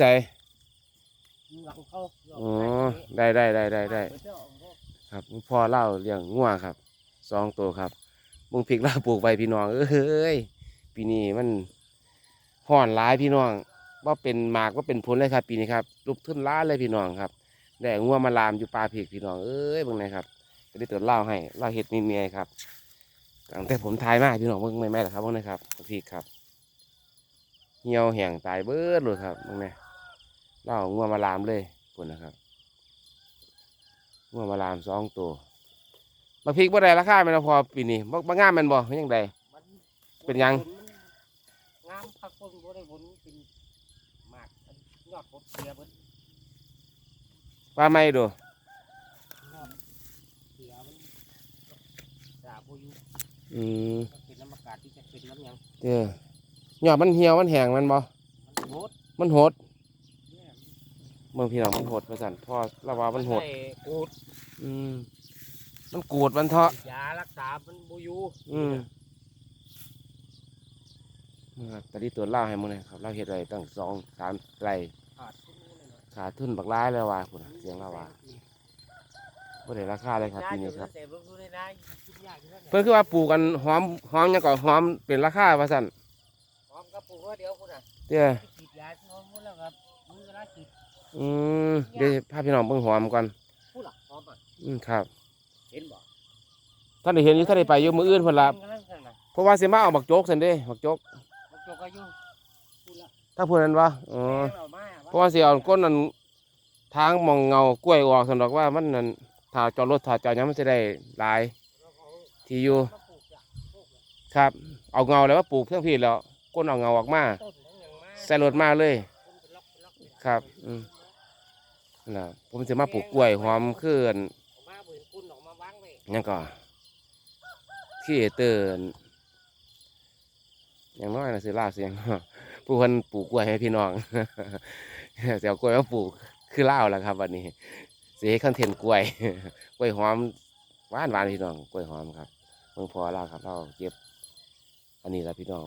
ใจหลังเขาอ๋อได้ได้ได้ได้ได้เดี๋ยวเอาเขาครับพ่อเล่าเลี้ยงงัวครับสองตัวครับมึงพริกเล่าปลูกไว้พี่น้องเอ้ยปีนี้มันห่อนร้ายพี่น้องว่าเป็นหมากว่าเป็นผลเลยครับ ปีนี้ครับรูปทุนล้านเลยพี่น้องครับได้งัวมาลามอยู่ปลาพริกพี่น้องเอ้ยเบิ่งหนอยครับก็ได้ตัวเล่าให้เล่าเห็ดมีเมียครับตั้งแต่ผมทายมาพี่น้องเบิ่งไม่ไม่หรอกครับเบิ่งหนะครับพริกครับเหี่ยวแห้งตายเบิดเลยครับเบิ่งหนอย เล่างัวมาลามเลยพุ่นนะครับงัวมาลามสองตัวมาพริกบ่ได้ราคาแม่นบ่พอปีนี้บ่บ่งามแม่นบ่เฮ็ดจังไดมันเป็นหยังงามพักคนบ่ได้ผลเป็นหมากอันยอดผลเสียเบิดว่าไม่ดูยอดเสียมันสาบ่อยู่อืมก็เป็นน้ำอากาศที่จะเป็นน้ำหยังเด้อยอดมันเหี่ยวมันแห้งแมันบ่มันโหดมันโหดเนี่ย เมืองพี่น้องมันโหดว่าซั่นพ่อเราว่ามันโหดได้กูดอืมมันกูดมันเถาะยารักษา มันบ่อยู่อืมนะครับตอนนี้ตัวเล่าให้มึงเลยครับเราเฮ็ดไว้ตั้งสองสามไร่ขาดทุนนี่เลยเนาะขาดทุนบักร้ายเลยว่าพุ่นน่ะเสียงเราว่าบ่ได้ราคาเลยครับปีนี้ครับยาอยู่เสพลงทุนในนาคิดยากอยู่แล้วเพิ่นคือว่าปลูกกันหอมหอมหยังก็หอมเป็นราคาว่าซั่นพร้อมกับปลูกว่าเดียวคุณน่ะเด้อฉีดยาที่หอมหมดแล้วครับมึงเวลาฉีด อืมเดี๋ยวพาพี่น้องเบิ่งหอมก่อนพูดหรอพร้อมอะอืมครับ เห็นบ่ท่านได้เห็นอยู่ท่านได้ไปอยู่มื้ออื่นเพิ่นละกำลังสั่นน่ะเพราะว่าสิมาเอาบักโจกซั่นเด้บักโจกมันจกอายุพูดละถ้าพูดนั้นว่าอ๋อ แม่งเอามาเพราะว่าสิเอาก้นนั้นทางมองเงากล้วยออกซั่นดอกว่ามันนั่นถ้าจอดรถถ้าจอดหยังมันจะได้หลาย ที่อยู่มาปลูกจ้ะปลูกละครับ เอาเงาแล้วมาปลูกเพียงพี่แล้วก้นเอาเงาออกมาต้นทั้งหยังมาใส่รถมาเลยต้นเป็นล็อกเป็นล็อกเลยครับอืม นั่นล่ะผมสิมาปลูกกล้วยหอมคืออันเอามาเบิ่งคุณออกมาวางไว้หยังก็ที่เตือนอย่างน้อยนะสิลาเสียงผู้คนปลูกกล้วยให้พี่น้องเสียวกล้วยมาปลูกคือเล่าวแหล้วครับ วันนี้เสียคอนเทนต์กล้วยกล้วยหอมหวานหวานพี่น้องกล้วยหอมครับเมืองพอเล่าครับเราเก็บ อันนี้แหละพี่น้อง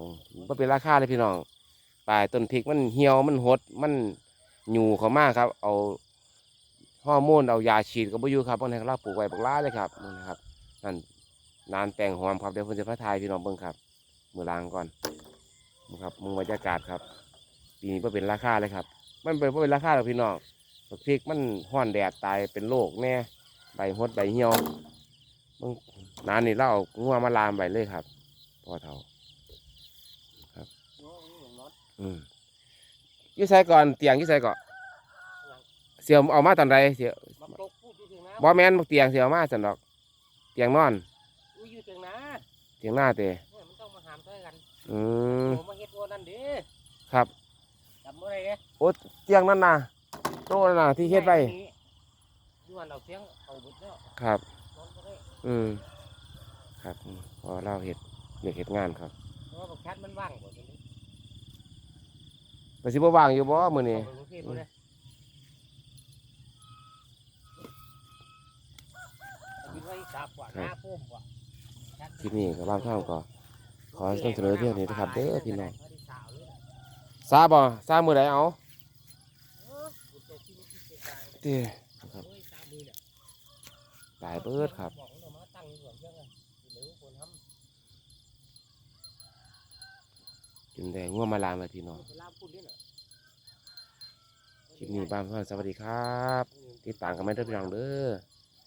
มันเป็นราคาเลยพี่น้องปลายต้นพริกมันเหี่ยวมันหดมันหยูเขามากครับ เอา ฮอร์โมนเอายาฉีดก็บ่อยู่ครับเพราะนั้นเราปลูกไว้บักล้าเลยครับนั่นนะครับนั่นนานแต่งหอมครับเดี๋ยวผมจะพาทายพี่น้องเบิ่งครับ มือล้างก่อนนะครับมึงบรรยากาศครับปีนี้ก็เป็นราคาเลยครับ มันเป็นบ่เป็นราคาหรอกพี่น้องบักพริกมันห้อนแดดตายเป็นโรคแน่ใบหดใบเหี่ยวมึงนานนี่เราเอางัวมาลามใบเลยครับพอเท่าโอ้ยอย่างน็อตอืมอยี่ใส่ก่อนเตียงอยี่ใส่ก่อน สียวเอามาตอนใดเสียวมาตกพูดอยู่ถึงนะบ่แม่นบ่เตียงเสียวมาสันดอก เตียงนอน อุ้ยอยู่ถึงนะเตียงหน้าเตะเนี่ยมันต้องมาหามช่วยกันอืมผมมาเฮ็ดตัวนั่นเด้ครับจำบ่ได้เด้เตียงนั่นน่ะโตนั่นน่ะที่เฮ็ดไว้อยู่อันเอาเสียงเอาเบิดแล้วครับนอนบ่ได้อืมครับอืมพอเล่าเฮ็ดเด็กเฮ็ดงานครับเพราะว่าบักชัดมันว่างบ่ตรงนี้ไปสิบ่ว่างอยู่บ่มื้อนี้ เอาไปกรุงเทพบ่ได้เอาไปไว้สาบกว่าหน้าโป้ม กว่าคลิปนี้ก็บ้านข้างก็ขอต้องเสนอเพียงนี้นะครับเด้อพี่น้องซาบ่ซามื้อใดเอาเด้ครับตายเบิดครับกินแดงงัวมาลามมาพี่น้องคลิปนี้บ้านเพื่อนสวัสดีครับ ติดตามกันไม่ได้อพี่น้องเด้อ